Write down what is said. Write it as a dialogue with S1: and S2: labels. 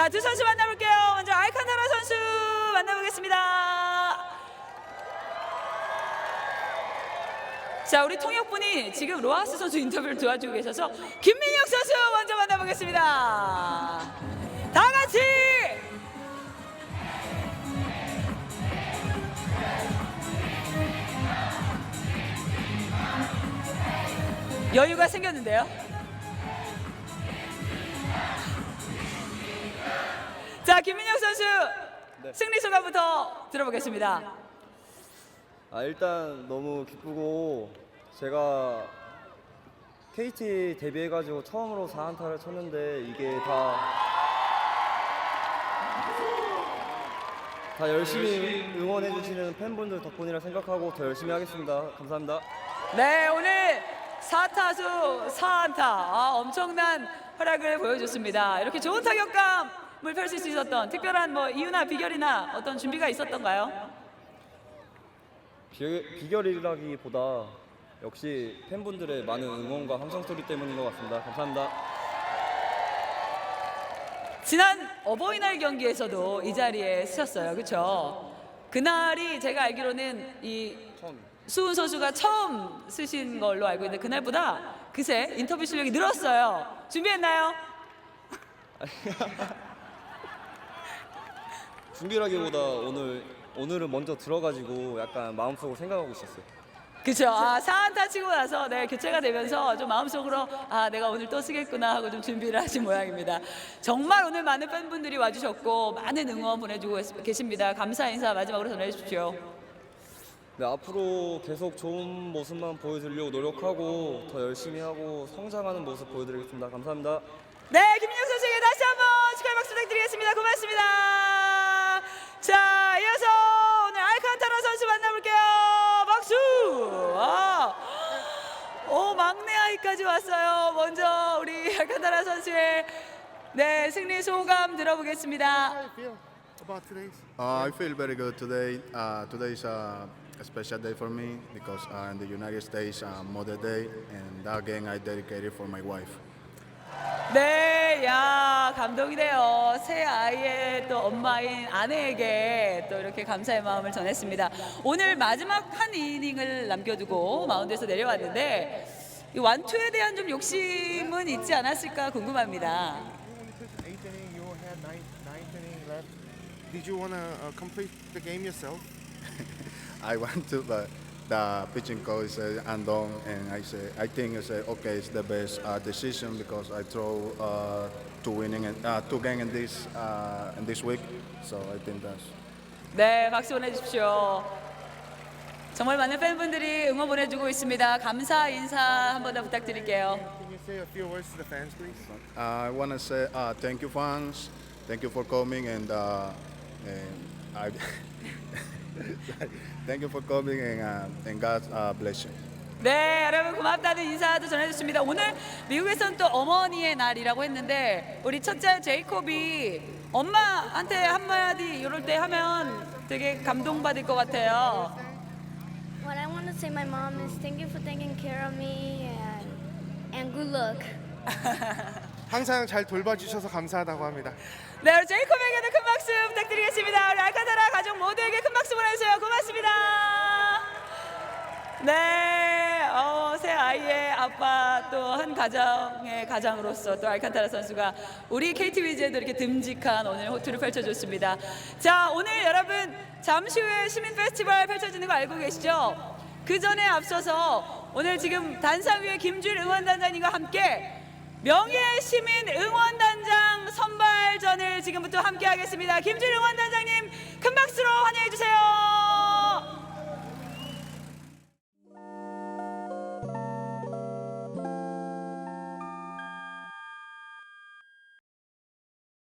S1: 자, 두 선수 만나볼게요. 먼저 알칸타라 선수 만나보겠습니다. 자, 우리 통역분이 지금 로하스 선수 인터뷰를 도와주고 계셔서 김민혁 선수 먼저 만나보겠습니다. 다 같이 여유가 생겼는데요. 자, 김민혁 선수
S2: 네.
S1: 승리 소감부터 들어보겠습니다.
S2: 아 일단 너무 기쁘고 제가 KT 데뷔해가지고 처음으로 4안타를 쳤는데 이게 다, 다 열심히 응원해주시는 팬분들 덕분이라 생각하고 더 열심히 하겠습니다. 감사합니다.
S1: 네, 오늘 4타수 4안타 아, 엄청난 활약을 보여줬습니다. 이렇게 좋은 타격감 을 펼칠 수 있었던 특별한 뭐 이유나 비결이나 어떤 준비가 있었던가요?
S2: 비, 비결이라기보다 역시 팬분들의 많은 응원과 함성 소리 때문인 것 같습니다. 감사합니다.
S1: 지난 어버이날 경기에서도 이 자리에 쓰셨어요. 그렇죠? 그날이 제가 알기로는 이. 수훈 선수가 처음 쓰신 걸로 알고 있는데 그날보다 그새 인터뷰 실력이 늘었어요. 준비했나요?
S2: 준비라기보다 오늘 오늘은 먼저 들어가지고 약간 마음속으로 생각하고 있었어요.
S1: 그렇죠. 아, 4안타 치고 나서 네, 교체가 되면서 좀 마음속으로 아, 내가 오늘 또 쓰겠구나 하고 좀 준비를 하신 모양입니다. 정말 오늘 많은 팬분들이 와주셨고 많은 응원 보내주고 계시- 계십니다. 감사 인사 마지막으로 전해 주십시오.
S2: 네, 앞으로 계속 좋은 모습만 보여드리려고 노력하고 더 열심히 하고 성장하는 모습 보여드리겠습니다. 감사합니다.
S1: 네, 김민혁 선수 막내 아이까지 왔어요. 먼저 우리 알칸타라 선수의 네, 승리 소감 들어보겠습니다.
S3: How do you feel about today's?
S4: Uh, I feel very good today. Uh, today is uh, a special day for me because uh, in the United States, uh, Mother Day, and that game I dedicated for my wife.
S1: 네, 야 감동이네요. 새 아이의 또 엄마인 아내에게 또 이렇게 감사의 마음을 전했습니다. 오늘 마지막 한 이닝을 남겨두고 마운드에서 내려왔는데 이 완투에 대한 좀 욕심은 있지 않았을까 궁금합니다.
S3: Eighth inning. You had ninth, ninth inning left. Did you want to uh, complete the game yourself?
S4: I want to, but the pitching coach said I'm done, and I say I think I say okay, it's the best uh, decision because I throw uh, two winning and uh, two games in this uh, in this week, so I think that's.
S1: 네, 박수 보내주십시오. 정말 많은 팬분들이 응원 보내주고 있습니다. 감사 인사 한 번 더 부탁드릴게요.
S3: Can you say a few words to the fans, please?
S4: Uh, I want to say uh, thank you, fans. Thank you for coming, and, uh, and I thank you for coming, and, uh, and God uh, bless you.
S1: 네, 여러분 고맙다는 인사도 전해주십니다. 오늘 미국에서는 또 어머니의 날이라고 했는데 우리 첫째 제이콥이 엄마한테 한마디 이럴 때 하면 되게 감동받을 것 같아요.
S5: What I want to say, my mom, is thank you for taking care of me and and good luck.
S3: 항상 잘 돌봐주셔서 감사하다고 합니다.
S1: 네, 우리 제이콥에게도 큰 박수 부탁드리겠습니다. 우리 알카타라 가족 모두에게 큰 박수 보내주세요. 고맙습니다. 네, 어, 새 아빠 또 한 가정의 가장으로서 또 알칸타라 선수가 우리 KT 위즈에도 이렇게 듬직한 오늘 호투를 펼쳐줬습니다. 자, 오늘 여러분 잠시 후에 시민 페스티벌 펼쳐지는 거 알고 계시죠? 그 전에 앞서서 오늘 지금 단상 위에 김준 응원단장님과 함께 명예 시민 응원단장 선발전을 지금부터 함께 하겠습니다. 김준 응원단장님 큰 박수로 환영해 주세요.